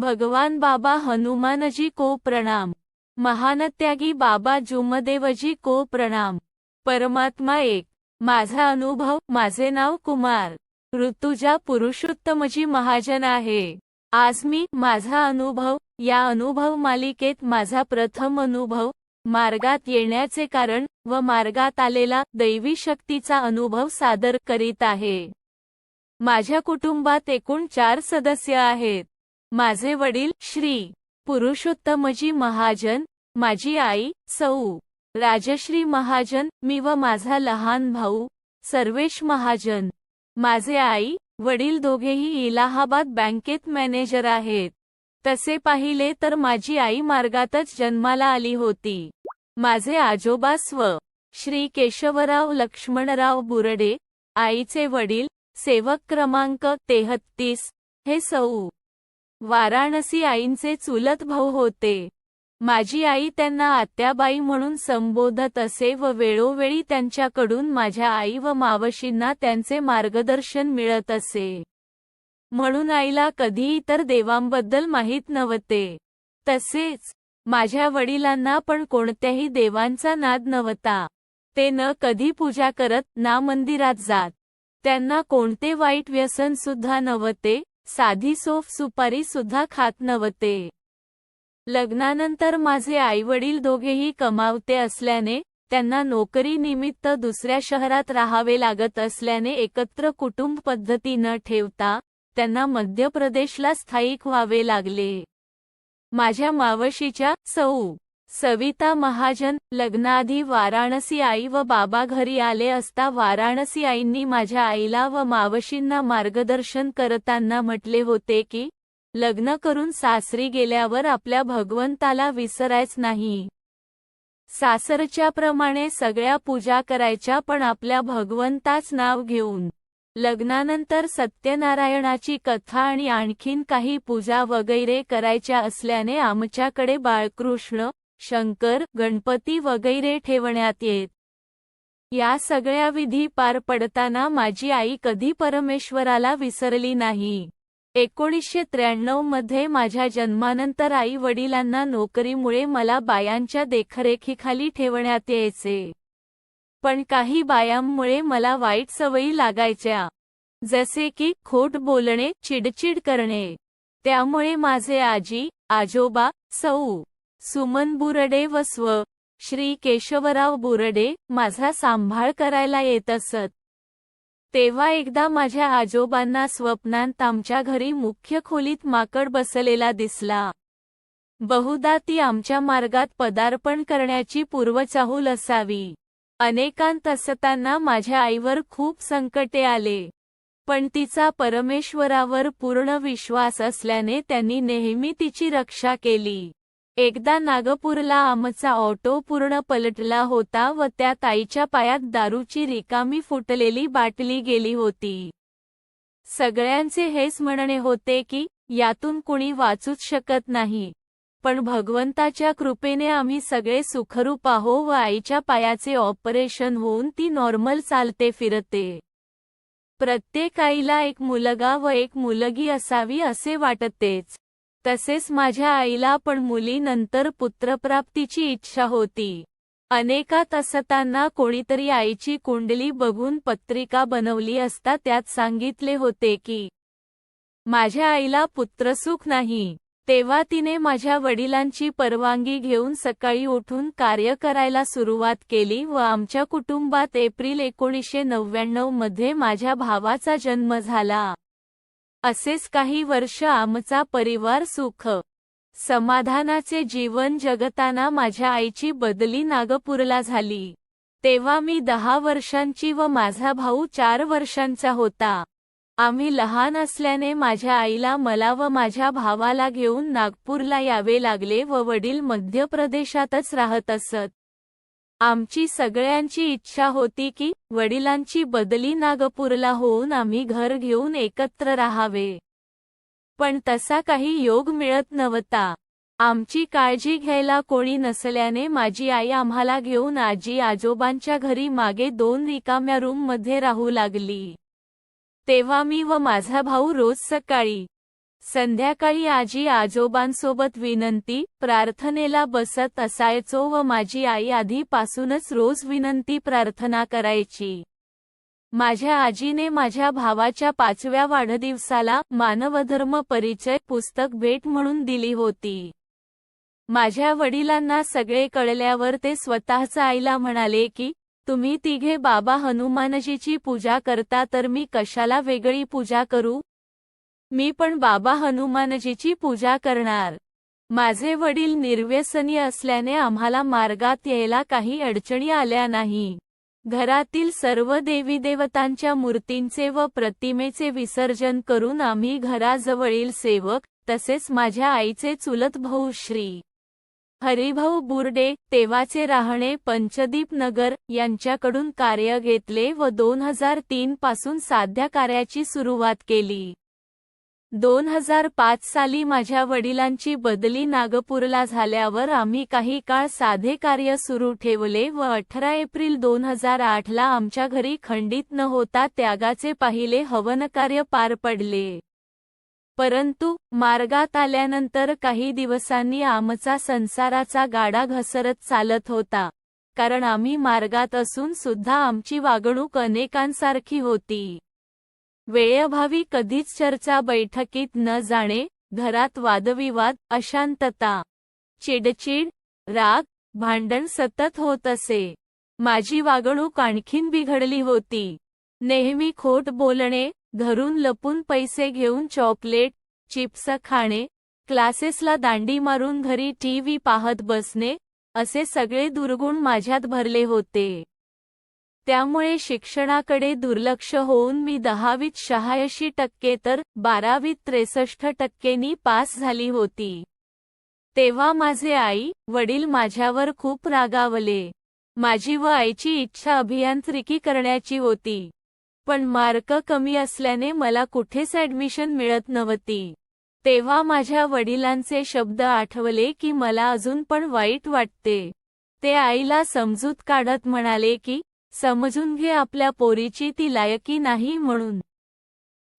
भगवान बाबा हनुमानजी को प्रणाम. महानत्यागी बाबा जुमदेवजी को प्रणाम. परमात्मा एक. माझा अनुभव माझे नाव कुमार. ऋतुजा पुरुषोत्तमजी महाजन आहे. आज मी माझा अनुभव या अनुभव मालिकेत माझा प्रथम अनुभव मार्गात येण्याचे कारण व मार्गात आलेला दैवी शक्तीचा अनुभव सादर करीत आहे. माझ्या कुटुंबात एकूण चार सदस्य आहेत. माझे वडील श्री. पुरुषोत्तमजी महाजन माझी आई सौ. राजश्री महाजन मी व माझा लहान भाऊ सर्वेश महाजन. माझे आई वडील दोघेही इलाहाबाद बँकेत मॅनेजर आहेत. तसे पाहिले तर माझी आई मार्गातच जन्माला आली होती. माझे आजोबा स्व. श्री. केशवराव लक्ष्मणराव बुरडे आईचे वडील सेवक क्रमांक तेहत्तीस हे सौ. वाराणसी आईंचे चुलत भाऊ होते. माझी आई त्यांना आत्याबाई म्हणून संबोधत असे व वेळोवेळी त्यांच्याकडून माझ्या आई व मावशींना त्यांचे मार्गदर्शन मिळत असे. म्हणून आईला कधी इतर देवांबद्दल माहीत नव्हते. तसेच माझ्या वडिलांना पण कोणत्याही देवांचा नाद नव्हता. ते न कधी पूजा करत ना मंदिरात जात. त्यांना कोणते वाईट व्यसन सुद्धा नव्हते. साधी सोफ सुपारी सुद्धा खात नव्हते. लग्नानंतर माझे आईवडील दोघेही कमावते असल्याने त्यांना नोकरी निमित्त दुसऱ्या शहरात राहावे लागत असल्याने एकत्र कुटुंब पद्धती न ठेवता त्यांना मध्य प्रदेशला स्थायिक व्हावे लागले. माझ्या मावशीच्या सौ सविता महाजन लग्नाआधी वाराणसी आई व बाबा घरी आले असता वाराणसी आईंनी माझ्या आईला व मावशींना मार्गदर्शन करताना म्हटले होते की लग्न करून सासरी गेल्यावर आपल्या भगवंताला विसरायच नाही. सासरच्या प्रमाणे सगळ्या पूजा करायच्या पण आपल्या भगवंताच नाव घेऊन लग्नानंतर सत्यनारायणाची कथा आणि आणखीन काही पूजा वगैरे करायच्या असल्याने आमच्याकडे बाळकृष्ण शंकर गणपती वगैरे ठेवण्यात येत. या सगळ्या विधी पार पडताना माझी आई कधी परमेश्वराला विसरली नाही. एकोणीसशे त्र्याण्णवमध्ये माझ्या जन्मानंतर आई वडिलांना नोकरीमुळे मला बायांच्या देखरेखीखाली ठेवण्यात यायचे. पण काही बायांमुळे मला वाईट सवयी लागायच्या. जसे की खोट बोलणे चिडचिड करणे. त्यामुळे माझे आजी आजोबा सौ सुमन बुरडे व स्व. श्री केशवराव बुरडे माझा सांभाळ करायला येत असत. तेव्हा एकदा माझ्या आजोबांना स्वप्नांत आमच्या घरी मुख्य खोलीत माकड बसलेला दिसला. बहुधा ती आमच्या मार्गात पदार्पण करण्याची पूर्वचाहूल असावी. अनेकांत असताना माझ्या आईवर खूप संकटे आले. पण तिचा परमेश्वरावर पूर्ण विश्वास असल्याने त्यांनी नेहमी तिची रक्षा केली. एकदा नागपूरला आमचा ऑटो पूर्ण पलटला होता व त्या ताईच्या पायात दारूची रिकामी फुटलेली बाटली गेली होती. सगळ्यांचे हेच म्हणणे होते की यातून कुणी वाचूच शकत नाही. पण भगवंताच्या कृपेने आम्ही सगळे सुखरूप आहो व आईच्या पायाचे ऑपरेशन होऊन ती नॉर्मल चालते फिरते. प्रत्येक आईला एक मुलगा व एक मुलगी असावी असे वाटतेच. तसेच माझ्या आईला पण मुलीनंतर पुत्रप्राप्तीची इच्छा होती. अनेकात असताना कोणीतरी आईची कुंडली बघून पत्रिका बनवली असता त्यात सांगितले होते की माझ्या आईला पुत्रसुख नाही. तेव्हा तिने माझ्या वडिलांची परवानगी घेऊन सकाळी उठून कार्य करायला सुरुवात केली व आमच्या कुटुंबात एप्रिल एकोणीसशे नव्याण्णवमध्ये माझ्या भावाचा जन्म झाला. असेच काही वर्ष आमचा परिवार सुख समाधानाचे जीवन जगताना माझ्या आईची बदली नागपूरला झाली. तेव्हा मी दहा वर्षांची व माझा भाऊ चार वर्षांचा होता. आम्ही लहान असल्याने माझ्या आईला मला व माझ्या भावाला घेऊन नागपूरला यावे लागले व वडील मध्य प्रदेशातच राहत असत. आमची सगळ्यांची इच्छा होती की वडिलांची बदली नागपूरला होऊन आम्ही घर घेऊन एकत्र राहावे. पण तसा काही योग मिळत नव्हता. आमची काळजी घ्यायला कोणी नसल्याने माझी आई आम्हाला घेऊन आजी आजोबांच्या घरी मागे दोन रिकाम्या रूममध्ये राहू लागली. तेव्हा मी व माझा भाऊ रोज सकाळी संध्याकाळी आजी आजोबांसोबत विनंती प्रार्थनेला बसत असायचो व माझी आई आधीपासूनच रोज विनंती प्रार्थना करायची. माझ्या आजीने माझ्या भावाच्या पाचव्या वाढदिवसाला मानवधर्म परिचय पुस्तक भेट म्हणून दिली होती. माझ्या वडिलांना सगळे कळल्यावर ते स्वतःचा आईला म्हणाले की तुम्ही तिघे बाबा हनुमानजीची पूजा करता तर मी कशाला वेगळी पूजा करू? मी पण बाबा हनुमानजीची पूजा करणार. माझे वडील निर्व्यसनी असल्याने आम्हाला मार्गात यायला काही अडचणी आल्या नाही. घरातील सर्व देवी देवतांच्या मूर्तींचे व प्रतिमेचे विसर्जन करून आम्ही घराजवळील सेवक तसेच माझ्या आईचे चुलत भाऊ श्री. हरिभाऊ बुर्डे तेव्हाचे राहणे पंचदीप नगर यांच्याकडून कार्य घेतले व दोन हजार तीन पासून साध्या कार्याची सुरुवात केली. दोन हजार पाच साली माझ्या वडिलांची बदली नागपूरला झाल्यावर आम्ही काही काळ साधे कार्य सुरू ठेवले व अठरा एप्रिल दोन हजार आठला आमच्या घरी खंडित न होता त्यागाचे पाहिले हवनकार्य पार पडले. परंतु मार्गात आल्यानंतर काही दिवसांनी आमचा संसाराचा गाडा घसरत चालत होता. कारण आम्ही मार्गात असून सुद्धा आमची वागणूक अनेकांसारखी होती. वेळेअभावी कधीच चर्चा बैठकीत न जाणे घरात वादविवाद अशांतता चिडचिड राग भांडण सतत होत असे. माझी वागणूक आणखीन बिघडली होती. नेहमी खोट बोलणे घरून लपून पैसे घेऊन चॉकलेट चिप्स खाणे क्लासेसला दांडी मारून घरी टीव्ही पाहत बसणे असे सगळे दुर्गुण माझ्यात भरले होते. त्यामुळे शिक्षणाकडे दुर्लक्ष होऊन मी दहावीत शहाऐंशी टक्के तर बारावीत त्रेसष्ट टक्केनी पास झाली होती. तेव्हा माझे आई वडील माझ्यावर खूप रागावले. माझी व आईची इच्छा अभियांत्रिकी करण्याची होती. पण मार्क कमी असल्याने मला कुठेच ऍडमिशन मिळत नव्हती. तेव्हा माझ्या वडिलांचे शब्द आठवले की मला अजून पण वाईट वाटते. ते आईला समजूत काढत म्हणाले की समजून घे आपल्या पोरीची ती लायकी नाही म्हणून.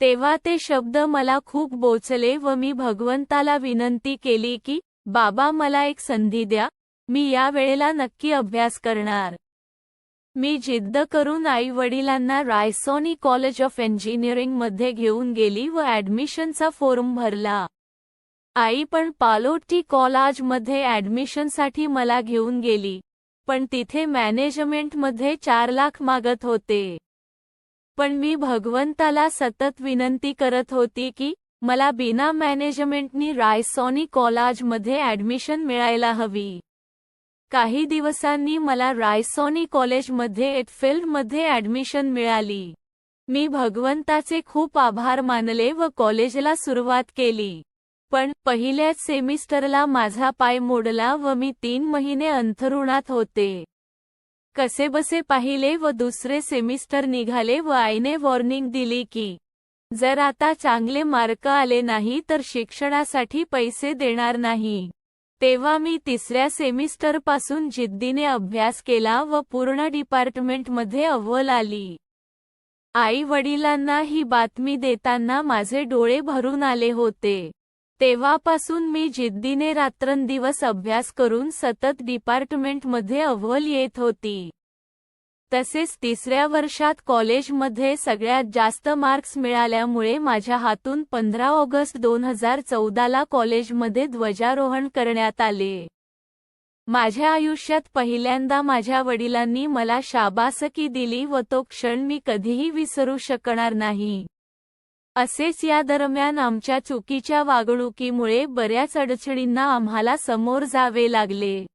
तेव्हा ते शब्द मला खूप बोचले व मी भगवंताला विनंती केली की बाबा मला एक संधी द्या मी या वेळेला नक्की अभ्यास करणार. मी जिद्द करून आई वडिलांना रायसोनी कॉलेज ऑफ इंजिनिअरिंगमध्ये घेऊन गेली व ऍडमिशनचा फॉर्म भरला. आई पण पालोटी कॉलेजमध्ये ऍडमिशनसाठी मला घेऊन गेली. पण तिथे मॅनेजमेंटमध्ये चार लाख मागत होते. पण मी भगवंताला सतत विनंती करत होती की मला बिना मॅनेजमेंटनी रायसॉनी कॉलेजमध्ये ॲडमिशन मिळायला हवी. काही दिवसांनी मला रायसॉनी कॉलेजमध्ये एटफिल्डमध्ये ॲडमिशन मिळाली. मी भगवंताचे खूप आभार मानले व कॉलेजला सुरुवात केली. पण पहिल्याच सेमिस्टरला माझा पाय मोडला व मी तीन महिने अंथरुणात होते. कसेबसे पाहिले व दुसरे सेमिस्टर निघाले व आईने वॉर्निंग दिली की जर आता चांगले मार्क आले नाही तर शिक्षणासाठी पैसे देणार नाही. तेव्हा मी तिसऱ्या सेमिस्टरपासून जिद्दीने अभ्यास केला व पूर्ण डिपार्टमेंटमध्ये अव्वल आली. आई वडिलांना ही बातमी देताना माझे डोळे भरून आले होते. तेव्हापासून मी जिद्दीने रात्रंदिवस अभ्यास करून सतत डिपार्टमेंटमध्ये अव्वल येत होती. तसेच तिसऱ्या वर्षात कॉलेजमध्ये सगळ्यात जास्त मार्क्स मिळाल्यामुळे माझ्या हातून पंधरा ऑगस्ट दोन हजार चौदाला कॉलेजमध्ये ध्वजारोहण करण्यात आले. माझ्या आयुष्यात पहिल्यांदा माझ्या वडिलांनी मला शाबासकी दिली व तो क्षण मी कधीही विसरू शकणार नाही. असेच या दरम्यान आमच्या चुकीच्या वागणुकीमुळे बऱ्याच अडचणींना आम्हाला समोर जावे लागले.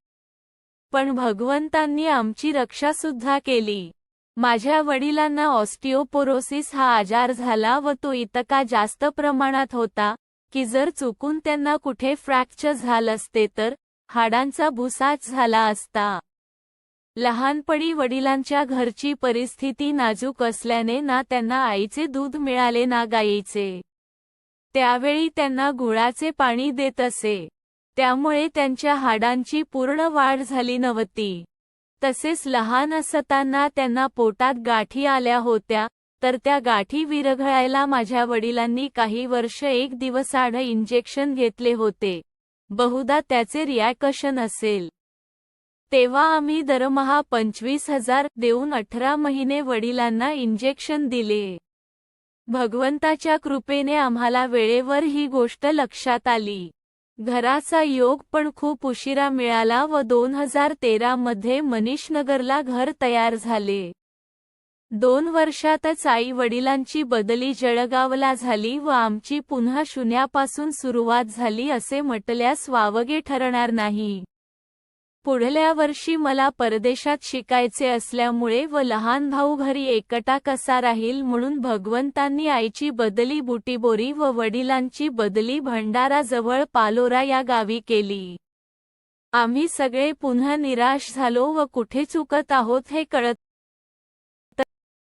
पण भगवंतांनी आमची रक्षा सुद्धा केली. माझ्या वडिलांना ऑस्टिओपोरोसिस हा आजार झाला व तो इतका जास्त प्रमाणात होता की जर चुकून त्यांना कुठे फ्रॅक्चर झालं असते तर हाडांचा भुसाच झाला असता. लहानपणी वडिलांच्या घरची परिस्थिती नाजूक असल्याने ना त्यांना आईचे दूध मिळाले ना गायीचे त्यावेळी त्यांना गुळाचे पाणी देत असे. त्यामुळे त्यांच्या हाडांची पूर्ण वाढ झाली नव्हती. तसेच लहान असताना त्यांना पोटात गाठी आल्या होत्या तर त्या गाठी विरघळायला माझ्या वडिलांनी काही वर्ष एक दिवसाआड इंजेक्शन घेतले होते. बहुधा त्याचे रिॲकशन असेल. तेव्हा आम्ही दरमहा पंचवीस हजार देऊन अठरा महिने वडिलांना इंजेक्शन दिले. भगवंताच्या कृपेने आम्हाला वेळेवर ही गोष्ट लक्षात आली. घराचा योग पण खूप उशिरा मिळाला व दोन हजार तेरा मध्ये मनीषनगरला घर तयार झाले. दोन वर्षातच आई वडिलांची बदली जळगावला झाली व आमची पुन्हा शून्यापासून सुरुवात झाली असे म्हटल्यास वावगे ठरणार नाही. पुढल्या वर्षी मला परदेशात शिकायचे असल्यामुळे व लहान भाऊ घरी एकटा कसा राहील म्हणून भगवंतांनी आईची बदली बुटीबोरी व वडिलांची बदली भंडाराजवळ पालोरा या गावी केली. आम्ही सगळे पुन्हा निराश झालो व कुठे चुकत आहोत हे कळत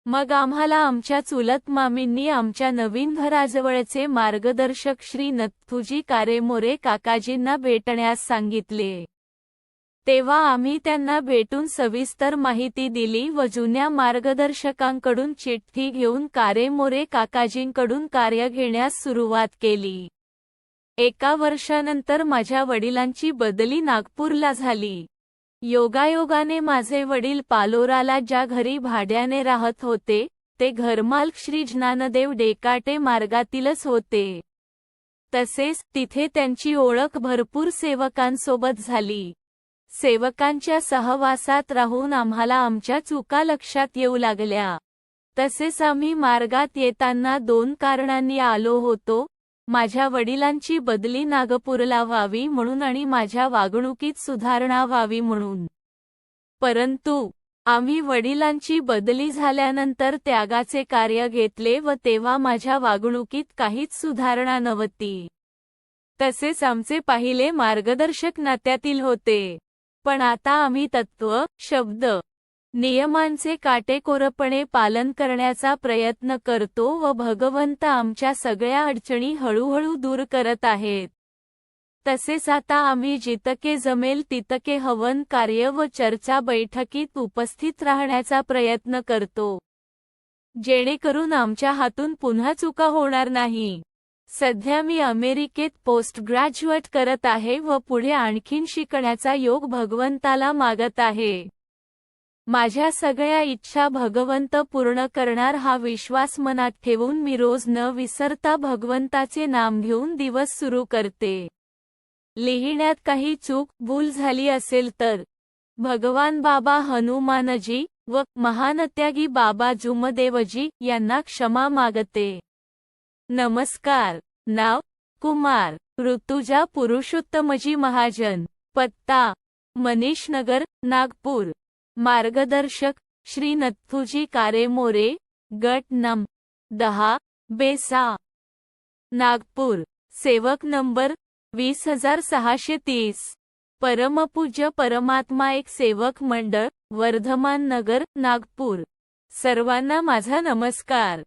मग आम्हाला आमच्या चुलत मामींनी आमच्या नवीन घराजवळचे मार्गदर्शक श्री नथुजी कारेमोरे काकाजींना भेटण्यास सांगितले. तेव्हा आम्ही त्यांना भेटून सविस्तर माहिती दिली व जुन्या मार्गदर्शकांकडून चिठ्ठी घेऊन कारेमोरे काकाजींकडून कार्य घेण्यास सुरुवात केली. एका वर्षानंतर माझ्या वडिलांची बदली नागपूरला झाली. योगायोगाने माझे वडील पालोराला ज्या घरी भाड्याने राहत होते ते घरमालक श्री ज्ञानदेव डेकाटे मार्गातीलच होते. तसेच तिथे त्यांची ओळख भरपूर सेवकांसोबत झाली. सेवकांच्या सहवासात राहून आम्हाला आमच्या चुका लक्षात येऊ लागल्या. तसेच आम्ही मार्गात येताना दोन कारणांनी आलो होतो. माझ्या वडिलांची बदली नागपूरला व्हावी म्हणून आणि माझ्या वागणुकीत सुधारणा व्हावी म्हणून. परंतु आम्ही वडिलांची बदली झाल्यानंतर त्यागाचे कार्य घेतले व तेव्हा माझ्या वागणुकीत काहीच सुधारणा नव्हती. तसेच आमचे पाहिले मार्गदर्शक नात्यातील होते. पण आता आम्ही तत्व शब्द नियमांचे काटेकोरपणे पालन करण्याचा प्रयत्न करतो व भगवंत आमच्या सगळ्या अडचणी हळूहळू दूर करत आहेत. तसेच आता आम्ही जितके जमेल तितके हवन कार्य व चर्चा बैठकीत उपस्थित राहण्याचा प्रयत्न करतो. जेणेकरून आमच्या हातून पुन्हा चुका होणार नाही. सध्या मी अमेरिकेत पोस्ट ग्रॅज्युएट करत आहे व पुढे आणखीन शिकण्याचा योग भगवंताला मागत आहे. माझ्या सगळ्या इच्छा भगवंत पूर्ण करणार हा विश्वास मनात ठेवून मी रोज न विसरता भगवंताचे नाम घेऊन दिवस सुरू करते. लिहिण्यात काही चूक भूल झाली असेल तर. भगवान बाबा हनुमानजी व महानत्यागी बाबा जुमदेवजी यांना क्षमा मागते. नमस्कार. नाव कुमार. ऋतुजा पुरुषोत्तमजी महाजन. पत्ता मनीष नगर नागपूर. मार्गदर्शक श्री नथुजी कारेमोरे. गट नम दहा बेसा. नागपूर. सेवक नंबर वीस हजार सहाशे तीस. परमपूज्य परमात्मा एक सेवक मंडळ वर्धमान नगर नागपूर. सर्वांना माझा नमस्कार.